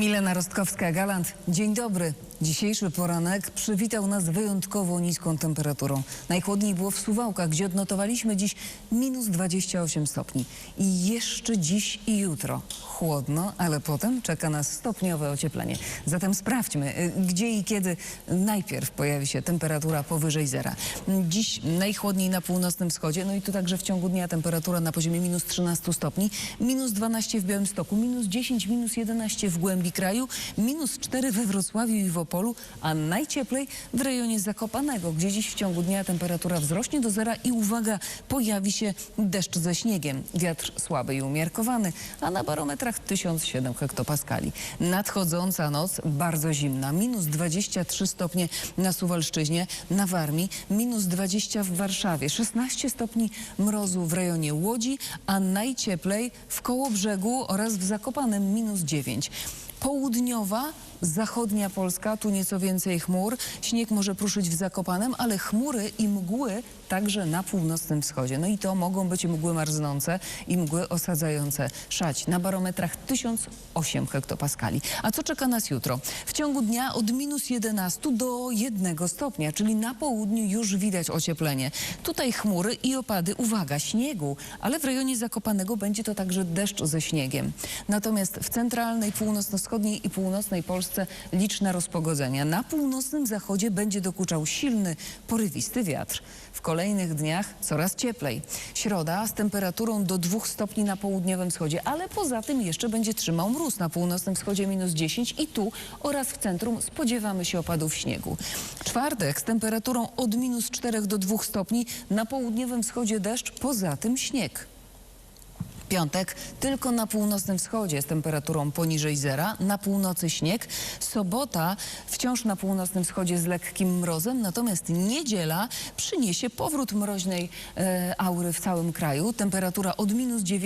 Milena Rostkowska-Galant, dzień dobry. Dzisiejszy poranek przywitał nas wyjątkowo niską temperaturą. Najchłodniej było w Suwałkach, gdzie odnotowaliśmy dziś minus 28 stopni. I jeszcze dziś i jutro chłodno, ale potem czeka nas stopniowe ocieplenie. Zatem sprawdźmy, y, gdzie i kiedy najpierw pojawi się temperatura powyżej zera. Dziś najchłodniej na północnym wschodzie, no i tu także w ciągu dnia temperatura na poziomie minus 13 stopni, minus 12 w Białymstoku, minus 10, minus 11 w głębi kraju, minus 4 we Wrocławiu i w Opolu, a najcieplej w rejonie Zakopanego, gdzie dziś w ciągu dnia temperatura wzrośnie do zera i uwaga, pojawi się deszcz ze śniegiem. Wiatr słaby i umiarkowany, a na barometrach 1007 hektopaskali. Nadchodząca noc bardzo zimna, minus 23 stopnie na Suwalszczyźnie, na Warmii, minus 20 w Warszawie, 16 stopni mrozu w rejonie Łodzi, a najcieplej w Kołobrzegu oraz w Zakopanem minus 9. Południowa, zachodnia Polska, tu nieco więcej chmur. Śnieg może pruszyć w Zakopanem, ale chmury i mgły także na północnym wschodzie. No i to mogą być mgły marznące i mgły osadzające szać na barometrach 1008 hektopaskali. A co czeka nas jutro? W ciągu dnia od minus 11 do 1 stopnia, czyli na południu już widać ocieplenie. Tutaj chmury i opady, uwaga, śniegu, ale w rejonie Zakopanego będzie to także deszcz ze śniegiem. Natomiast w centralnej, północno-wschodniej i północnej Polsce liczne rozpogodzenia. Na północnym zachodzie będzie dokuczał silny, porywisty wiatr. W kolejnych dniach coraz cieplej. Środa z temperaturą do 2 stopni na południowym wschodzie, ale poza tym jeszcze będzie trzymał mróz na północnym wschodzie minus 10 i tu oraz w centrum spodziewamy się opadów śniegu. Czwartek z temperaturą od minus 4 do 2 stopni, na południowym wschodzie deszcz, poza tym śnieg. Piątek tylko na północnym wschodzie z temperaturą poniżej zera, na północy śnieg. Sobota wciąż na północnym wschodzie z lekkim mrozem, natomiast niedziela przyniesie powrót mroźnej e, aury w całym kraju. Temperatura od minus 9